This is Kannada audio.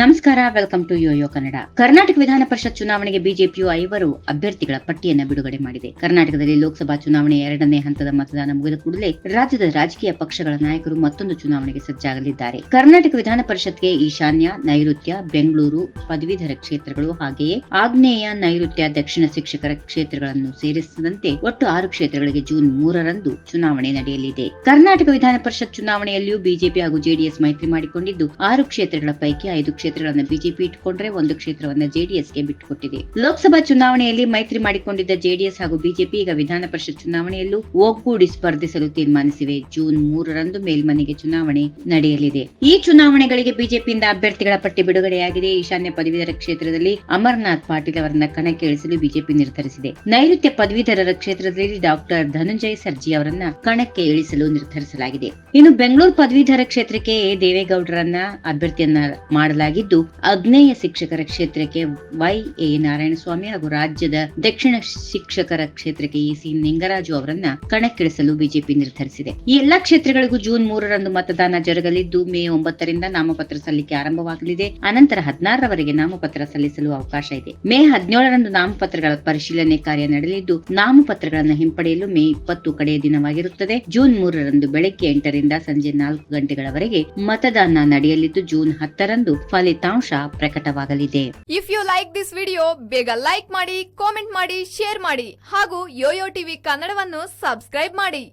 ನಮಸ್ಕಾರ welcome to YoYo Kannada Karnataka ವಿಧಾನ ಪರಿಷತ್ ಚುನಾವಣೆಗೆ ಬಿಜೆಪಿಯು ಐವರು ಅಭ್ಯರ್ಥಿಗಳ ಪಟ್ಟಿಯನ್ನು ಬಿಡುಗಡೆ ಮಾಡಿದೆ. ಕರ್ನಾಟಕದಲ್ಲಿ ಲೋಕಸಭಾ ಚುನಾವಣೆ ಎರಡನೇ ಹಂತದ ಮತದಾನ ಮುಗಿದ ಕೂಡಲೇ ರಾಜ್ಯದ ರಾಜಕೀಯ ಪಕ್ಷಗಳ ನಾಯಕರು ಮತ್ತೊಂದು ಚುನಾವಣೆಗೆ ಸಜ್ಜಾಗಲಿದ್ದಾರೆ. ಕರ್ನಾಟಕ ವಿಧಾನ ಪರಿಷತ್ಗೆ ಈಶಾನ್ಯ, ನೈಋತ್ಯ, ಬೆಂಗಳೂರು, ಪದವೀಧರ ಕ್ಷೇತ್ರಗಳು ಹಾಗೆಯೇ ಆಗ್ನೇಯ, ನೈಋತ್ಯ, ದಕ್ಷಿಣ ಶಿಕ್ಷಕರ ಕ್ಷೇತ್ರಗಳನ್ನು ಸೇರಿಸದಂತೆ ಒಟ್ಟು ಆರು ಕ್ಷೇತ್ರಗಳಿಗೆ ಜೂನ್ ಮೂರರಂದು ಚುನಾವಣೆ ನಡೆಯಲಿದೆ. ಕರ್ನಾಟಕ ವಿಧಾನ ಪರಿಷತ್ ಚುನಾವಣೆಯಲ್ಲಿಯೂ ಬಿಜೆಪಿ ಹಾಗೂ ಜೆಡಿಎಸ್ ಮೈತ್ರಿ ಮಾಡಿಕೊಂಡಿದ್ದು, ಆರು ಕ್ಷೇತ್ರಗಳ ಪೈಕಿ ಐದು ಕ್ಷೇತ್ರಗಳನ್ನು ಬಿಜೆಪಿ ಇಟ್ಟುಕೊಂಡ್ರೆ ಒಂದು ಕ್ಷೇತ್ರವನ್ನು ಜೆಡಿಎಸ್ಗೆ ಬಿಟ್ಟುಕೊಟ್ಟಿದೆ ಲೋಕಸಭಾ ಚುನಾವಣೆಯಲ್ಲಿ ಮೈತ್ರಿ ಮಾಡಿಕೊಂಡಿದ್ದ ಜೆಡಿಎಸ್ ಹಾಗೂ ಬಿಜೆಪಿ ಈಗ ವಿಧಾನ ಪರಿಷತ್ ಚುನಾವಣೆಯಲ್ಲೂ ಒಗ್ಗೂಡಿ ಸ್ಪರ್ಧಿಸಲು ತೀರ್ಮಾನಿಸಿವೆ. ಜೂನ್ ಮೂರರಂದು ಮೇಲ್ಮನೆಗೆ ಚುನಾವಣೆ ನಡೆಯಲಿದೆ. ಈ ಚುನಾವಣೆಗಳಿಗೆ ಬಿಜೆಪಿಯಿಂದ ಅಭ್ಯರ್ಥಿಗಳ ಪಟ್ಟಿ ಬಿಡುಗಡೆಯಾಗಿದೆ. ಈಶಾನ್ಯ ಪದವೀಧರ ಕ್ಷೇತ್ರದಲ್ಲಿ ಅಮರನಾಥ್ ಪಾಟೀಲ್ ಅವರನ್ನ ಕಣಕ್ಕೆ ಇಳಿಸಲು ಬಿಜೆಪಿ ನಿರ್ಧರಿಸಿದೆ. ನೈಋತ್ಯ ಪದವೀಧರರ ಕ್ಷೇತ್ರದಲ್ಲಿ ಡಾಕ್ಟರ್ ಧನಂಜಯ ಸರ್ಜಿ ಅವರನ್ನ ಕಣಕ್ಕೆ ಇಳಿಸಲು ನಿರ್ಧರಿಸಲಾಗಿದೆ. ಇನ್ನು ಬೆಂಗಳೂರು ಪದವೀಧರ ಕ್ಷೇತ್ರಕ್ಕೆ ದೇವೇಗೌಡರನ್ನ ಅಭ್ಯರ್ಥಿಯನ್ನ ಮಾಡಲಾಗಿದ್ದು ಅಗ್ನೇಯ ಶಿಕ್ಷಕರ ಕ್ಷೇತ್ರಕ್ಕೆ ವೈ ಎ ನಾರಾಯಣಸ್ವಾಮಿ ಹಾಗೂ ರಾಜ್ಯದ ದಕ್ಷಿಣ ಶಿಕ್ಷಕರ ಕ್ಷೇತ್ರಕ್ಕೆ ಎ ಸಿ ನಿಂಗರಾಜು ಅವರನ್ನ ಕಣಕ್ಕಿಳಿಸಲು ಬಿಜೆಪಿ ನಿರ್ಧರಿಸಿದೆ. ಈ ಎಲ್ಲಾ ಕ್ಷೇತ್ರಗಳಿಗೂ ಜೂನ್ ಮೂರರಂದು ಮತದಾನ ಜರುಗಲಿದ್ದು, ಮೇ ಒಂಬತ್ತರಿಂದ ನಾಮಪತ್ರ ಸಲ್ಲಿಕೆ ಆರಂಭವಾಗಲಿದೆ. ಅನಂತರ ಹದಿನಾರರವರೆಗೆ ನಾಮಪತ್ರ ಸಲ್ಲಿಸಲು ಅವಕಾಶ ಇದೆ. ಮೇ ಹದಿನೇಳರಂದು ನಾಮಪತ್ರಗಳ ಪರಿಶೀಲನೆ ಕಾರ್ಯ ನಡೆಯಲಿದ್ದು, ನಾಮಪತ್ರಗಳನ್ನು ಹಿಂಪಡೆಯಲು ಮೇ ಇಪ್ಪತ್ತು ಕಡೆಯ ದಿನವಾಗಿರುತ್ತದೆ. ಜೂನ್ ಮೂರರಂದು ಬೆಳಗ್ಗೆ ಎಂಟರಿಂದ ಸಂಜೆ ನಾಲ್ಕು ಗಂಟೆಗಳವರೆಗೆ ಮತದಾನ ನಡೆಯಲಿದ್ದು, ಜೂನ್ ಹತ್ತರಂದು ಫಲಿತಾಂಶ ಪ್ರಕಟವಾಗಲಿದೆ. If you like this video ಬೇಗ ಲೈಕ್ ಮಾಡಿ ಕಾಮೆಂಟ್ ಮಾಡಿ ಶೇರ್ ಮಾಡಿ ಹಾಗೂ ಯೋಯೋ ಟಿವಿ ಕನ್ನಡವನ್ನು ಸಬ್ಸ್ಕ್ರೈಬ್ ಮಾಡಿ.